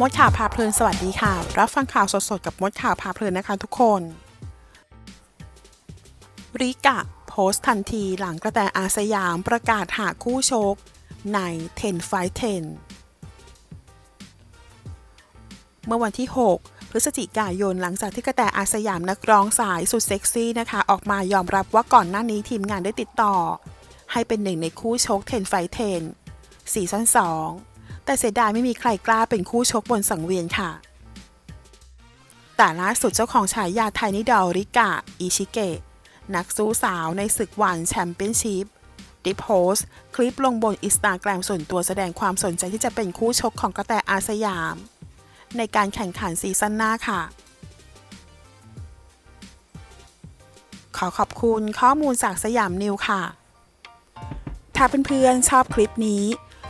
มดข่าวพาเพลินสวัสดีค่ะ รับฟังข่าวสดๆกับมดข่าวพาเพลินนะคะทุกคน ริกะ โพสต์ทันทีหลังกระแตอาสยามประกาศหาคู่ชก ใน 10 Fight 10 เมื่อวันที่ 6 พฤศจิกายนหลังจากที่กระแตอาสยามนักร้องสายสุดเซ็กซี่นะคะ ออกมายอมรับว่าก่อนหน้านี้ทีมงานได้ติดต่อ ให้เป็นหนึ่งในคู่ชก 10 Fight 10 ซีซั่น 2 แต่เสียดายไม่มีใครกล้าเป็นคู่ชกบนสังเวียนค่ะ แต่ล่าสุดเจ้าของฉายาไทยนิดอริกะ อิชิเกะ นักสู้สาวในศึกวันแชมเปี้ยนชิพได้โพสต์ คลิปลงบนอินสตาแกรมส่วนตัวแสดงความสนใจที่จะเป็นคู่ชกของกระแตอาสยาม ในการแข่งขันซีซั่นหน้าค่ะ ขอขอบคุณข้อมูลจากสยามนิวค่ะ ถ้าเพื่อนๆชอบคลิปนี้